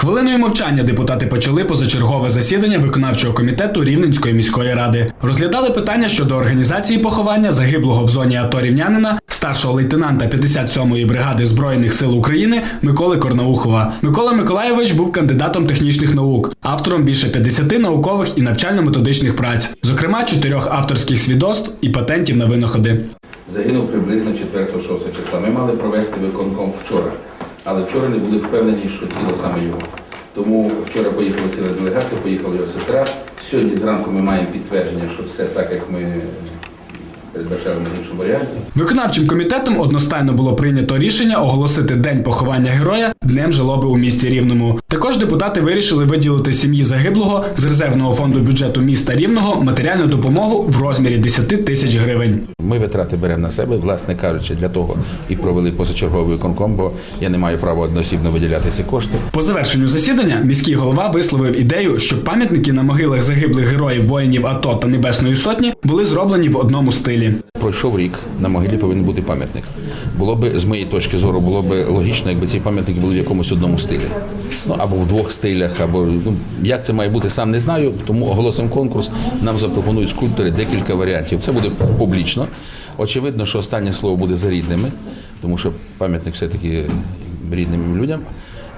Хвилиною мовчання депутати почали позачергове засідання виконавчого комітету Рівненської міської ради. Розглядали питання щодо організації поховання загиблого в зоні АТО рівнянина, старшого лейтенанта 57-ї бригади збройних сил України Миколи Корнаухова. Микола Миколайович був кандидатом технічних наук, автором більше 50 наукових і навчально-методичних праць, зокрема чотирьох авторських свідоцтв і патентів на винаходи. Загинув приблизно 4-6 числа. Ми мали провести виконком вчора, але вчора не були впевнені, що тіло саме його. Тому вчора поїхала ціла делегація, поїхала його сестра. Сьогодні зранку ми маємо підтвердження, що все так, як ми передбачали в іншому варіанті. Виконавчим комітетом одностайно було прийнято рішення оголосити день поховання героя днем жалоби у місті Рівному. Також депутати вирішили виділити сім'ї загиблого з резервного фонду бюджету міста Рівного матеріальну допомогу в розмірі 10 тисяч гривень. Ми витрати беремо на себе, власне кажучи, для того і провели позачерговий виконком, бо я не маю права одноосібно виділяти ці кошти. По завершенню засідання міський голова висловив ідею, щоб пам'ятники на могилах загиблих героїв воїнів АТО та Небесної Сотні були зроблені в одному стилі. Пройшов рік, на могилі повинен бути пам'ятник. Було би, з моєї точки зору, було б логічно, якби ці пам'ятники були в якомусь одному стилі. Ну або в двох стилях, або ну, як це має бути, сам не знаю. Тому оголосимо конкурс. Нам запропонують скульптори декілька варіантів. Це буде публічно. Очевидно, що останнє слово буде за рідними, тому що пам'ятник все-таки рідним людям.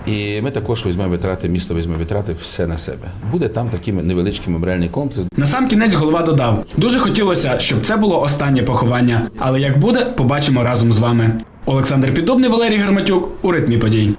І ми також візьмемо витрати, місто візьме витрати все на себе. Буде там такий невеличкий меморіальний комплекс. На сам кінець голова додав: дуже хотілося, щоб це було останнє поховання. Але як буде, побачимо разом з вами. Олександр Підобний, Валерій Герматюк у ритмі подій.